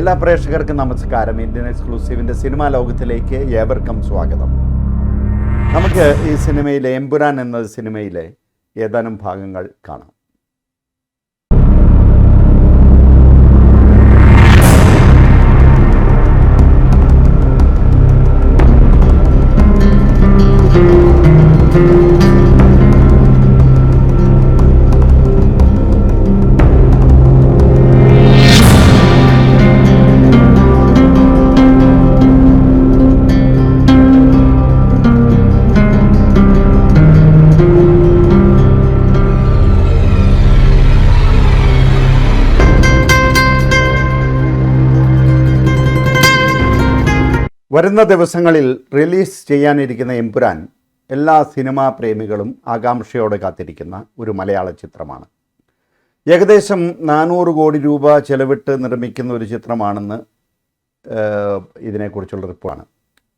എല്ലാ പ്രേക്ഷകർക്കും നമസ്കാരം. ഇന്ത്യൻ എക്സ്ക്ലൂസീവിന്റെ സിനിമാ ലോകത്തിലേക്ക് ഏവർക്കും സ്വാഗതം. നമുക്ക് ഈ സിനിമയിലെ എമ്പുരാൻ എന്ന സിനിമയിലെ ഏതാനും ഭാഗങ്ങൾ കാണാം. വരുന്ന ദിവസങ്ങളിൽ റിലീസ് ചെയ്യാനിരിക്കുന്ന എംപുരാൻ എല്ലാ സിനിമാ പ്രേമികളും ആകാംക്ഷയോടെ കാത്തിരിക്കുന്ന ഒരു മലയാള ചിത്രമാണ്. ഏകദേശം നാനൂറ് കോടി രൂപ ചെലവിട്ട് നിർമ്മിക്കുന്ന ഒരു ചിത്രമാണെന്ന് ഇതിനെക്കുറിച്ചുള്ള റിപ്പോർട്ടാണ്.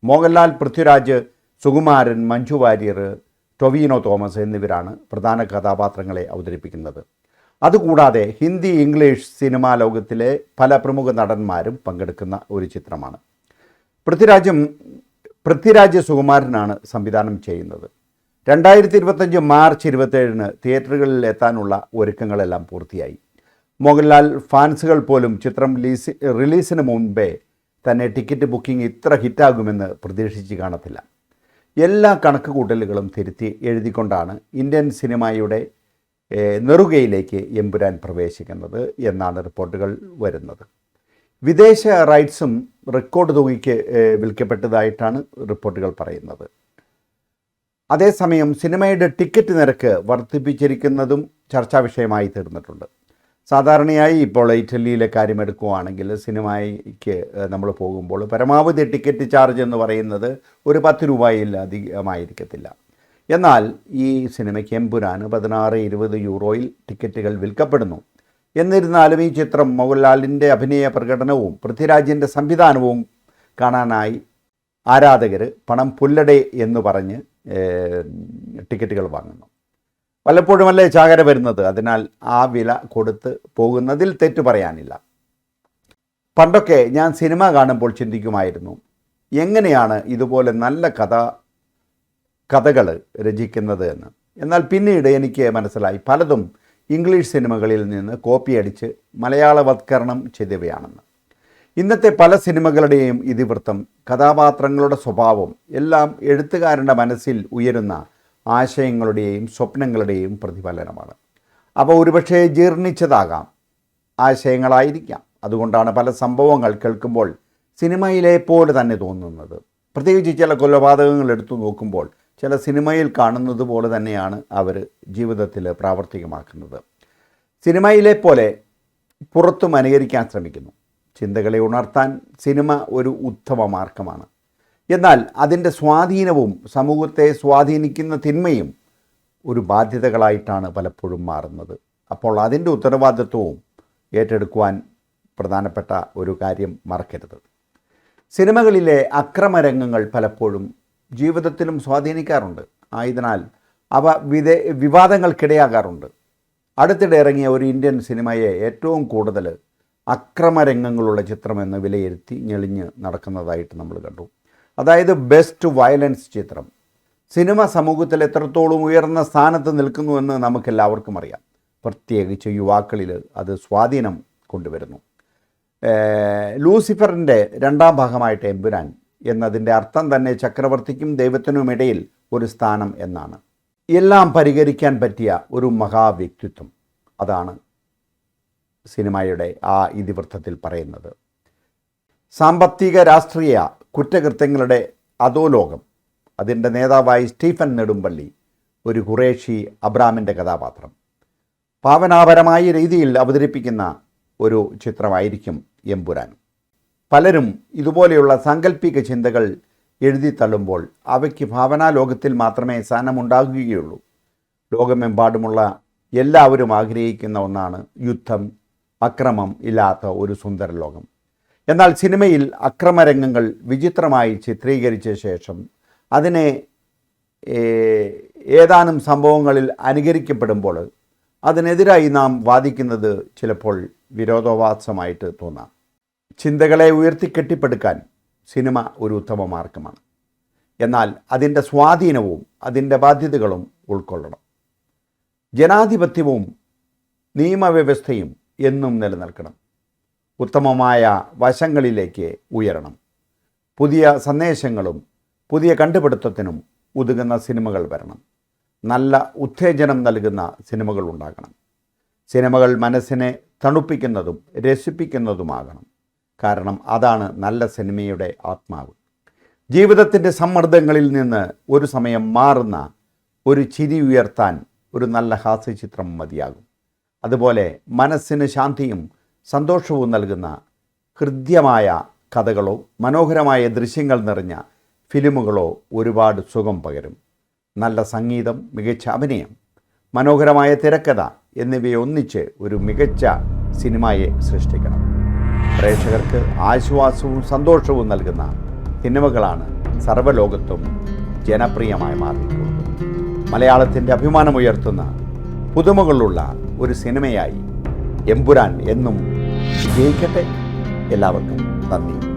മോഹൻലാൽ പൃഥ്വിരാജ് സുകുമാരൻ മഞ്ജു വാര്യർ ടൊവീനോ തോമസ് എന്നിവരാണ് പ്രധാന കഥാപാത്രങ്ങളെ അവതരിപ്പിക്കുന്നത്. അതുകൂടാതെ ഹിന്ദി ഇംഗ്ലീഷ് സിനിമാ ലോകത്തിലെ പല പ്രമുഖ നടന്മാരും പങ്കെടുക്കുന്ന ഒരു ചിത്രമാണ്. പൃഥ്വിരാജും പൃഥ്വിരാജ് സുകുമാരനാണ് സംവിധാനം ചെയ്യുന്നത്. രണ്ടായിരത്തി ഇരുപത്തഞ്ച് മാർച്ച് ഇരുപത്തേഴിന് തിയേറ്ററുകളിൽ എത്താനുള്ള ഒരുക്കങ്ങളെല്ലാം പൂർത്തിയായി. മോഹൻലാൽ ഫാൻസുകൾ പോലും ചിത്രം റിലീസ് റിലീസിന് മുൻപേ തന്നെ ടിക്കറ്റ് ബുക്കിംഗ് ഇത്ര ഹിറ്റാകുമെന്ന് പ്രതീക്ഷിച്ച് കാണത്തില്ല. എല്ലാ കണക്കുകൂട്ടലുകളും തിരുത്തി എഴുതിക്കൊണ്ടാണ് ഇന്ത്യൻ സിനിമയുടെ നെറുകയിലേക്ക് എമ്പുരാൻ പ്രവേശിക്കുന്നത് എന്നാണ് റിപ്പോർട്ടുകൾ വരുന്നത്. വിദേശ റൈറ്റ്സും റെക്കോർഡ് തുകയ്ക്ക് വിൽക്കപ്പെട്ടതായിട്ടാണ് റിപ്പോർട്ടുകൾ പറയുന്നത്. അതേസമയം സിനിമയുടെ ടിക്കറ്റ് നിരക്ക് വർദ്ധിപ്പിച്ചിരിക്കുന്നതും ചർച്ചാ വിഷയമായി തീർന്നിട്ടുണ്ട്. സാധാരണയായി ഇപ്പോൾ ഇറ്റലിയിലെ കാര്യം എടുക്കുകയാണെങ്കിൽ സിനിമയ്ക്ക് നമ്മൾ പോകുമ്പോൾ പരമാവധി ടിക്കറ്റ് ചാർജ് എന്ന് പറയുന്നത് ഒരു പത്ത് രൂപയിൽ അധികമായിരിക്കത്തില്ല. എന്നാൽ ഈ സിനിമയ്ക്ക് എമ്പുരാന് പതിനാറ് ഇരുപത് യൂറോയിൽ ടിക്കറ്റുകൾ വിൽക്കപ്പെടുന്നു. എന്നിരുന്നാലും ഈ ചിത്രം മോഹൻലാലിന്റെ അഭിനയ പ്രകടനവും പൃഥ്വിരാജിന്റെ സംവിധാനവും കാണാനായി ആരാധകർ പണം പുല്ലടേ എന്ന് പറഞ്ഞ് ടിക്കറ്റുകൾ വാങ്ങുന്നു. വല്ലപ്പോഴുമല്ലേ ചാകര വരുന്നത്? അതിനാൽ ആ വില കൊടുത്ത് പോകുന്നതിൽ തെറ്റു പറയാനില്ല. പണ്ടൊക്കെ ഞാൻ സിനിമ കാണുമ്പോൾ ചിന്തിക്കുമായിരുന്നു എങ്ങനെയാണ് ഇതുപോലെ നല്ല കഥ കഥകൾ രചിക്കുന്നത് എന്ന്. എന്നാൽ പിന്നീട് എനിക്ക് മനസ്സിലായി പലതും ഇംഗ്ലീഷ് സിനിമകളിൽ നിന്ന് കോപ്പിയടിച്ച് മലയാളവത്കരണം ചെയ്തവയാണെന്ന്. ഇന്നത്തെ പല സിനിമകളുടെയും ഇതിവൃത്തം കഥാപാത്രങ്ങളുടെ സ്വഭാവം എല്ലാം എഴുത്തുകാരന്റെ മനസ്സിൽ ഉയരുന്ന ആശയങ്ങളുടെയും സ്വപ്നങ്ങളുടെയും പ്രതിഫലനമാണ്. അവ ഒരുപക്ഷെ ജീർണിച്ചതാകാം ആശയങ്ങളായിരിക്കാം. അതുകൊണ്ടാണ് പല സംഭവങ്ങൾ കേൾക്കുമ്പോൾ സിനിമയിലെ പോലെ തന്നെ തോന്നുന്നത്. പ്രത്യേകിച്ച് ചില കൊലപാതകങ്ങൾ എടുത്തു നോക്കുമ്പോൾ ചില സിനിമയിൽ കാണുന്നത് പോലെ തന്നെയാണ് അവർ ജീവിതത്തിൽ പ്രാവർത്തികമാക്കുന്നത്. സിനിമയിലെ പോലെ പുറത്തും അനുകരിക്കാൻ ശ്രമിക്കുന്നു. ചിന്തകളെ ഉണർത്താൻ സിനിമ ഒരു ഉത്തമ മാർഗമാണ്. എന്നാൽ അതിന്റെ സ്വാധീനവും സമൂഹത്തെ സ്വാധീനിക്കുന്ന തിന്മയും ഒരു ബാധ്യതകളായിട്ടാണ് പലപ്പോഴും മാറുന്നത്. അപ്പോൾ അതിന്റെ ഉത്തരവാദിത്വവും ഏറ്റെടുക്കുവാൻ പ്രധാനപ്പെട്ട ഒരു കാര്യം മറക്കരുത്. സിനിമകളിലെ അക്രമരംഗങ്ങൾ പലപ്പോഴും ജീവിതത്തിലും സ്വാധീനിക്കാറുണ്ട്. ആയതിനാൽ അവ വിധേ വിവാദങ്ങൾക്കിടയാകാറുണ്ട്. അടുത്തിടെ ഇറങ്ങിയ ഒരു ഇന്ത്യൻ സിനിമയെ ഏറ്റവും കൂടുതൽ അക്രമരംഗങ്ങളുള്ള ചിത്രമെന്ന് വിലയിരുത്തി ഞെളിഞ്ഞ് നടക്കുന്നതായിട്ട് നമ്മൾ കണ്ടു. അതായത് ബെസ്റ്റ് വയലൻസ് ചിത്രം. സിനിമ സമൂഹത്തിൽ എത്രത്തോളം ഉയർന്ന സ്ഥാനത്ത് നിൽക്കുന്നുവെന്ന് നമുക്കെല്ലാവർക്കും അറിയാം. പ്രത്യേകിച്ച് യുവാക്കളിൽ അത് സ്വാധീനം കൊണ്ടുവരുന്നു. ലൂസിഫറിന്റെ രണ്ടാം ഭാഗമായിട്ട് എമ്പുരാൻ എന്നതിന്റെ അർത്ഥം തന്നെ ചക്രവർത്തിക്കും ദൈവത്തിനുമിടയിൽ ഒരു സ്ഥാനം എന്നാണ്. എല്ലാം പരിഹരിക്കാൻ പറ്റിയ ഒരു മഹാവ്യക്തിത്വം. അതാണ് സിനിമയുടെ ആ ഇതിവൃത്തത്തിൽ പറയുന്നത്. സാമ്പത്തിക രാഷ്ട്രീയ കുറ്റകൃത്യങ്ങളുടെ അധോലോകം. അതിന്റെ നേതാവായി സ്റ്റീഫൻ നെടുമ്പള്ളി ഒരു ഖുറേഷി അബ്രാമിന്റെ കഥാപാത്രം. ഭാവനാപരമായ രീതിയിൽ അവതരിപ്പിക്കുന്ന ഒരു ചിത്രമായിരിക്കും എമ്പുരാൻ. പലരും ഇതുപോലെയുള്ള സാങ്കല്പിക ചിന്തകൾ എഴുതി തള്ളുമ്പോൾ അവയ്ക്ക് ഭാവനാ ലോകത്തിൽ മാത്രമേ സ്ഥാനമുണ്ടാകുകയുള്ളൂ. ലോകമെമ്പാടുമുള്ള എല്ലാവരും ആഗ്രഹിക്കുന്ന ഒന്നാണ് യുദ്ധം അക്രമം ഇല്ലാത്ത ഒരു സുന്ദര ലോകം. എന്നാൽ സിനിമയിൽ അക്രമരംഗങ്ങൾ വിചിത്രമായി ചിത്രീകരിച്ച ശേഷം അതിനെ ഏതാനും സംഭവങ്ങളിൽ അനുകരിക്കപ്പെടുമ്പോൾ അതിനെതിരായി നാം വാദിക്കുന്നത് ചിലപ്പോൾ വിരോധാഭാസമായിട്ട് തോന്നാം. ചിന്തകളെ ഉയർത്തിക്കെട്ടിപ്പടുക്കാൻ സിനിമ ഒരു ഉത്തമ മാർഗമാണ്. എന്നാൽ അതിന്റെ സ്വാധീനവും അതിന്റെ ബാധ്യതകളും ഉൾക്കൊള്ളണം. ജനാധിപത്യവും നിയമവ്യവസ്ഥയും എന്നും നിലനിൽക്കണം. ഉത്തമമായ വശങ്ങളിലേക്ക് ഉയരണം. പുതിയ സന്ദേശങ്ങളും പുതിയ കണ്ടുപിടുത്തത്തിനും ഒതുങ്ങുന്ന സിനിമകൾ വരണം. നല്ല ഉത്തേജനം നൽകുന്ന സിനിമകൾ ഉണ്ടാകണം. സിനിമകൾ മനസ്സിനെ തണുപ്പിക്കുന്നതും രസിപ്പിക്കുന്നതുമാകണം. കാരണം അതാണ് നല്ല സിനിമയുടെ ആത്മാവ്. ജീവിതത്തിന്റെ സമ്മർദ്ദങ്ങളിൽ നിന്ന് ഒരു സമയം മാറുന്ന ഒരു ചിരി ഉയർത്താൻ ഒരു നല്ല ഹാസ്യചിത്രം മതിയാകും. അതുപോലെ മനസ്സിന് ശാന്തിയും സന്തോഷവും നൽകുന്ന ഹൃദ്യമായ കഥകളോ മനോഹരമായ ദൃശ്യങ്ങൾ നിറഞ്ഞ ഫിലിമുകളോ ഒരുപാട് സുഖം പകരും. നല്ല സംഗീതം മികച്ച അഭിനയം മനോഹരമായ തിരക്കഥ എന്നിവയെ ഒന്നിച്ച് ഒരു മികച്ച സിനിമയെ സൃഷ്ടിക്കണം. പ്രേക്ഷകർക്ക് ആശ്വാസവും സന്തോഷവും നൽകുന്ന സിനിമകളാണ് സർവലോകത്തും ജനപ്രിയമായി മാറിയിട്ടുള്ളത് മലയാളത്തിന്റെ അഭിമാനമുയർത്തുന്ന പുതുമകളുള്ള ഒരു സിനിമയായി എമ്പുരാൻ എന്നും വിജയിക്കട്ടെ. എല്ലാവർക്കും നന്ദി.